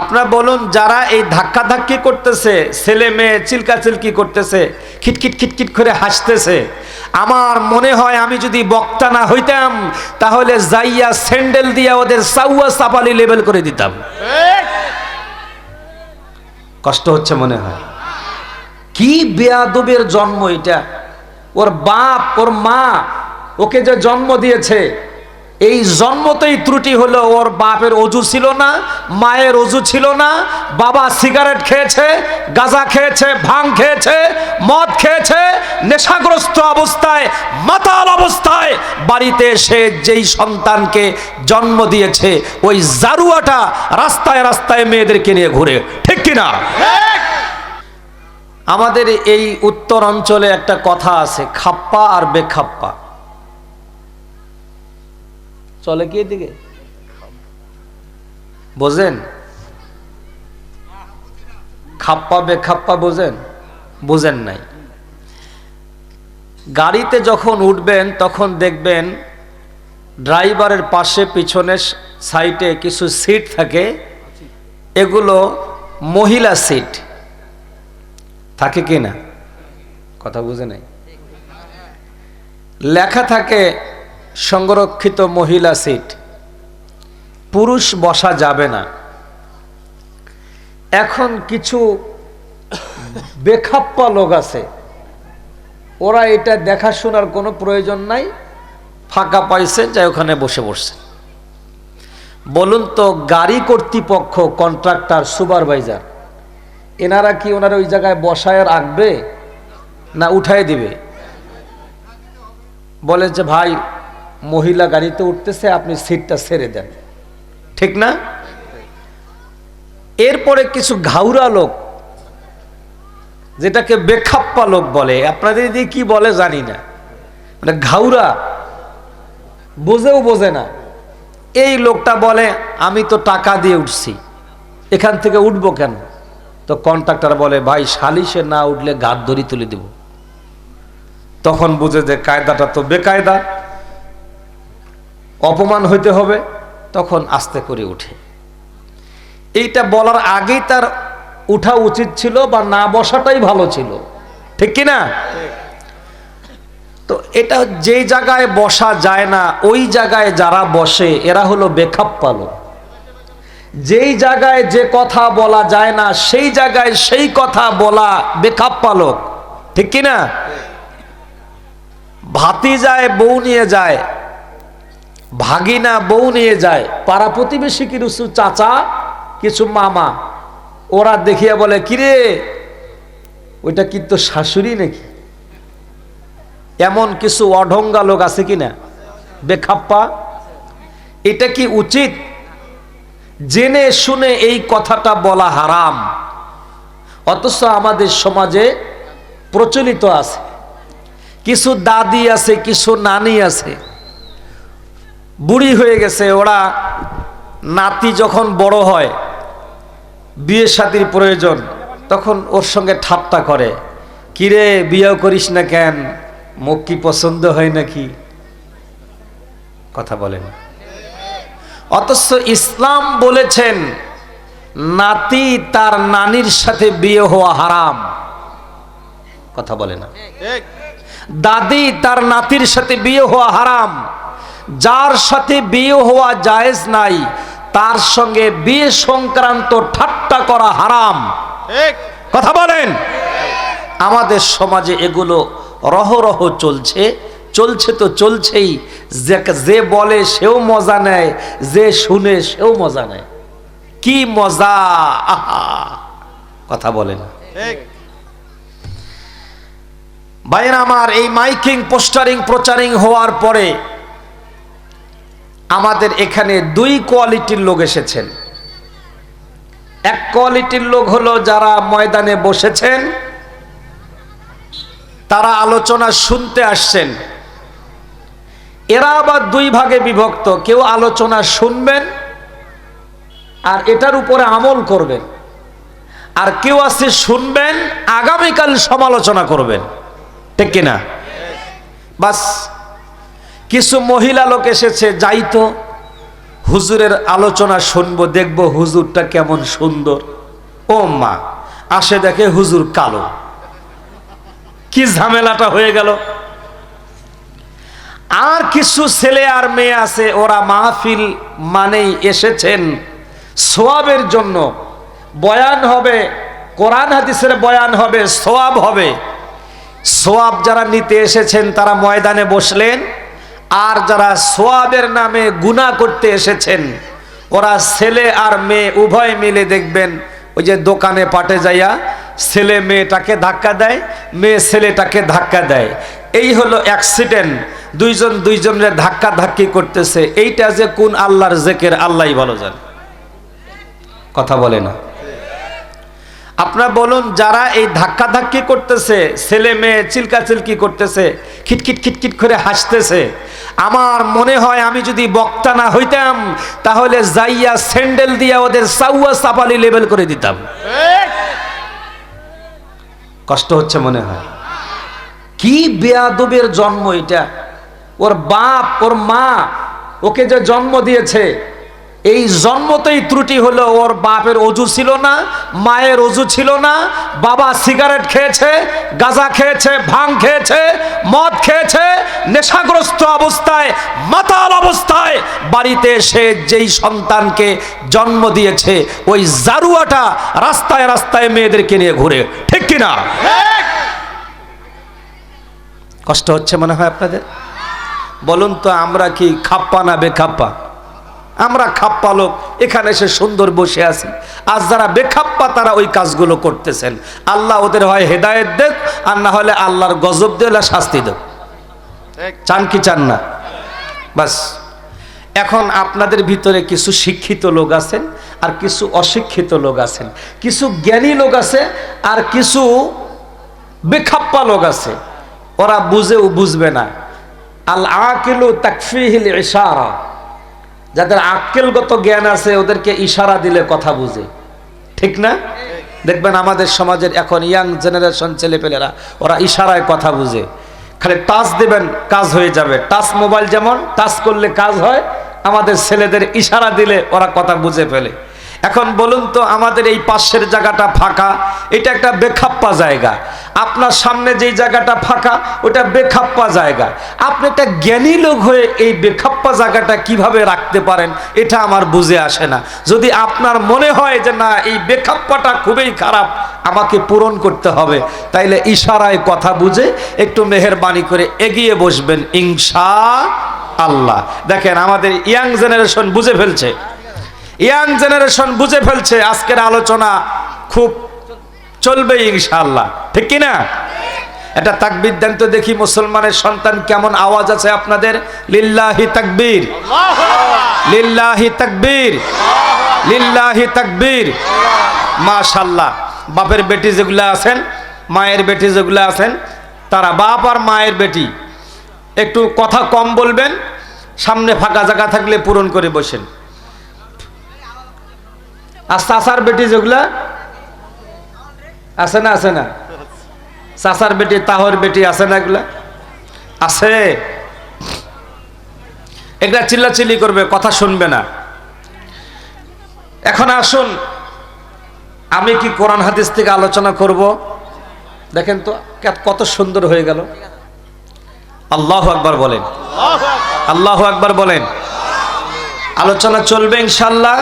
আপনারা বলুন, যারা এই ধাক্কা ধাক্কি করতেছে, ছেলে মেয়ে চিলকাচিলকি করতেছে, খিটখিট খিটখিট করে হাসতেছে, আমার মনে হয় আমি যদি বক্তা না হইতাম, তাহলে যাইয়া স্যান্ডেল দিয়া ওদের সাউয়া সাপালি লেভেল করে দিতাম। কষ্ট হচ্ছে মনে হয়। কি বেয়াদবের জন্ম এটা? ওর বাপ, ওর মা, ওকে যে জন্ম দিয়েছে এই জন্মতেই ত্রুটি হলো, ওর বাপের অজু ছিল না, মায়ের অজু ছিল না, বাবা সিগারেট খেয়েছে, গাঁজা খেয়েছে, ভাং খেয়েছে, মদ খেয়েছে, নেশাগ্রস্ত অবস্থায়, মাতাল অবস্থায় বাড়িতে সে যেই সন্তানকে জন্ম দিয়েছে, ওই জারুয়াটা রাস্তায় রাস্তায় মেয়েদেরকে নিয়ে ঘুরে, ঠিক কিনা? আমাদের এই উত্তর অঞ্চলে একটা কথা আছে, খাপ্পা আর বেখাপ্পা। চলে কি এদিকে? বোঝেন? খাপ্পা বেখাপ্পা বোঝেন? বোঝেন নাই। গাড়িতে যখন উঠবেন, তখন দেখবেন ড্রাইভারের পাশে পিছনে সাইডে কিছু সিট থাকে। এগুলো মহিলা সিট। থাকে কি না? কথা বুঝে নাই। লেখা থাকে সংরক্ষিত মহিলা সিট পুরুষ বসা যাবে না। এখন কিছু বেখাপ্পা লোক আছে। ওরা এটা দেখাশোনার কোনো প্রয়োজন নাই। ফাঁকা পাইছে, যাই ওখানে বসে বসছে বলুন তো, গাড়ি কর্তৃপক্ষ, কন্ট্রাক্টর, সুপারভাইজার, এনারা কি ওনারা ওই জায়গায় বসায় রাখবে না উঠাই দিবে? বলে যে, ভাই মহিলা গাড়িতে উঠতেছে, আপনি সিটটা ছেড়ে দেন। ঠিক না? এরপরে কিছু ঘাউরা লোক, যেটাকে বেখাপ্পা লোক বলে, আপনাদের দিয়ে কি বলে জানি না। মানে ঘাউরা বোঝেও বোঝে না। এই লোকটা বলে, আমি তো টাকা দিয়ে উঠছি, এখান থেকে উঠবো কেন? তো কন্ট্রাক্টর বলে, ভাই, সালিশে না উঠলে গাদ ধরি তুলে দেব। তখন বুঝে যে কায়দাটা তো বেকায়দা। অপমান হইতে হবে, তখন আস্তে করে উঠে। এইটা বলার আগেই তার উঠা উচিত ছিল বা না বসাটাই ভালো ছিল। ঠিক কি না? তো এটা যেই জায়গায় বসা যায় না, ওই জায়গায় যারা বসে, এরা হলো বেখাপ্পালো যেই জায়গায় যে কথা বলা যায় না, সেই জায়গায় সেই কথা বলা বেখাপ পালক। ঠিক কি না? ভাতি যায় বউ নিয়ে যায় ভাগিনা বউ নিয়ে যায়। পাড়া প্রতিবেশী কিছু চাচা, কিছু মামা, ওরা দেখিয়া বলে, কিরে, ওইটা কি তো শাশুড়ি নাকি? এমন কিছু অঢঙ্গা লোক আছে কিনা? বেখাপ্পা, এটা কি উচিত? জেনে শুনে এই কথাটা বলা হারাম। অথচ আমাদের সমাজে প্রচলিত আছে। কিছু দাদি আছে, কিছু নানি আছে। বুড়ি হয়ে গেছে ওরা নাতি যখন বড় হয় বিয়ে শাদির প্রয়োজন তখন ওর সঙ্গে ঠাট্টা করে। কিরে বিয়ে করিস না কেন? মুখ কি পছন্দ হয় নাকি? কথা বলেন। অথচ ইসলাম বলেছেন নাতি তার নানির সাথে বিয়ে হওয়া হারাম। কথা বলে না। দাদি তার নাতির সাথে বিয়ে হওয়া হারাম। যার সাথে বিয়ে হওয়া জায়েজ নাই তার সঙ্গে বিয়ে সংক্রান্ত ঠাট্টা করা হারাম। কথা বলেন। আমাদের সমাজে এগুলো রহরহ চলছে চলছে তো চলছেই। যে বলে সেও মজা নেয় যে শুনে সেও মজা নেয়। কি মজা? আহা। কথা বলেন ভাইয়ের আমার এই মাইকিং পোস্টারিং প্রচারিং হওয়ার পরে আমাদের এখানে দুই কোয়ালিটির লোক এসেছেন। এক কোয়ালিটির লোক হলো যারা ময়দানে বসেছেন, তারা আলোচনা শুনতে আসছেন। এরা আবার দুই ভাগে বিভক্ত, কেউ আলোচনা শুনবেন আর এটার উপরে আমল করবেন। আর কেউ আছে শুনবেন, আগামীকাল সমালোচনা করবেন। ঠিক কিনা? বাস কিছু মহিলা লোক এসেছে, যাইতো। হুজুরের আলোচনা শুনব, দেখব হুজুরটা কেমন সুন্দর। ও মা, আসে দেখে হুজুর কালো। কি ঝামেলাটা হয়ে গেল? আর কিছু ছেলে আর মেয়ে আছে, ওরা মাহফিল মানেই এসেছেন। সোয়াবের জন্য বয়ান হবে, কোরআন হাদিসের বয়ান হবে, সোয়াব হবে। সোয়াব যারা নিতে এসেছেন, তারা ময়দানে বসলেন। আর যারা সোয়াবের নামে গুনাহ করতে এসেছেন, ওরা ছেলে আর মেয়ে উভয় মিলে দেখবেন, ওই যে দোকানে পাটে যাইয়া ছেলে মেয়েটাকে ধাক্কা দেয়, মেয়ে ছেলেটাকে ধাক্কা দেয়। এই হলো অ্যাক্সিডেন্ট দুইজন দুইজনের ধাক্কা ধাক্কি করতেছে। এইটা যে কোন আল্লাহর জেকের আল্লাহই ভালো যান কথা বলে না। আপনার বলুন, যারা এই ধাক্কা ধাক্কি করতেছে, ছেলে মেয়ে চিল্কা চিল্কি করতেছে, খিটখিট খিটখিট করে হাসতেছে আমার মনে হয় আমি যদি বক্তা না হইতাম, তাহলে যাইয়া স্যান্ডেল দিয়া ওদের সাউয়া সাপালি লেবেল করে দিতাম। কষ্ট হচ্ছে মনে হয়। কি বেয়াদবের জন্ম এটা? ওর বাপ, ওর মা, ওকে যে জন্ম দিয়েছে এই জন্মতেই ত্রুটি হলো ওর বাপের অজু ছিল না, মায়ের অজু ছিল না, বাবা সিগারেট খেয়েছে, গাঁজা খেয়েছে, ভাং খেয়েছে, মদ খেয়েছে, নেশাগ্রস্ত অবস্থায়, মাতাল অবস্থায় বাড়িতে এসে যেই সন্তানকে জন্ম দিয়েছে, ওই জারুয়াটা রাস্তায় রাস্তায় মেয়েদেরকে নিয়ে ঘুরে, ঠিক কিনা? কষ্ট হচ্ছে মনে হয় আপনাদের? বলুন তো আমরা কি খাপ্পা না বেখাপ্পা? আমরা খাপ্পা লোক এখানে এসে সুন্দর বসে আছি। আর যারা বেখাপ্পা তারা ওই কাজগুলো করতেছেন। আল্লাহ ওদের হয় হেদায়েত দেখ আর না হলে আল্লাহর গজব দিয়ে শাস্তি দেব চান কি চান না? বাস। এখন আপনাদের ভিতরে কিছু শিক্ষিত লোক আছেন আর কিছু অশিক্ষিত লোক আছেন। কিছু জ্ঞানী লোক আছে আর কিছু বেখাপ্পা লোক আছে। ওরা বুঝেও বুঝবে না। আল আকিলু তাকফিহিল ইশারা। যাদের আক্কেলগত জ্ঞান আছে, ওদেরকে ইশারা দিলে কথা বুঝে। ঠিক না? দেখবেন আমাদের সমাজের এখন ইয়াং জেনারেশন ছেলেপেলেরা, ওরা ইশারায় কথা বুঝে। খালি টাচ দেবেন, কাজ হয়ে যাবে। টাচ মোবাইল যেমন, টাচ করলে কাজ হয়। আমাদের ছেলেদের ইশারা দিলে ওরা কথা বুঝে ফেলে। এখন বলুন তো, আমাদের এই পাশের জায়গাটা ফাঁকা? এটা একটা বেখাপ্পা জায়গা। আপনার সামনে যেই জায়গাটা ফাঁকা, ওটা বেখাপ্পা জায়গা। আপনি একটা জ্ঞানী লোক হয়ে এই বেখাপ্পা জায়গাটা কীভাবে রাখতে পারেন, এটা আমার বুঝে আসে না। যদি আপনার মনে হয় যে, না, এই বেখাপ্পাটা খুবই খারাপ, আমাকে পূরণ করতে হবে, তাইলে ইশারায় কথা বুঝে একটু মেহরবানি করে এগিয়ে বসবেন, ইনশা আল্লাহ। দেখেন, আমাদের ইয়াং জেনারেশন বুঝে ফেলছে। ইয়াং জেনারেশন বুঝে ফেলছে আজকের আলোচনা খুব চলবে ইনশাআল্লাহ। ঠিক কি না এটা তাকবির দেন তো দেখি মুসলমানের সন্তান কেমন আওয়াজ আছে আপনাদের? লিল্লাহি তাকবীর। লিল্লাহি তাকবীর। লিল্লাহি তাকবীর। মাশাল্লাহ বাপের বেটি যেগুলো আছেন, মায়ের বেটি যেগুলো আছেন, তারা বাপ আর মায়ের বেটি। একটু কথা কম বলবেন, সামনে ফাঁকা জায়গা থাকলে পূরণ করে বসেন। আর চাচার বেটি যেগুলা? আছে না আছে না? চাচার বেটি, তাহর বেটি আছে না এগুলা? আছে। এগুলা চিল্লাচিল্লি করবে, কথা শুনবে না। এখন আসুন, আমি কি কোরআন হাদিস থেকে আলোচনা করব? দেখেন তো কত সুন্দর হয়ে গেল। আল্লাহ আকবার বলেন। আল্লাহ আকবার বলেন। আলোচনা চলবে ইনশাল্লাহ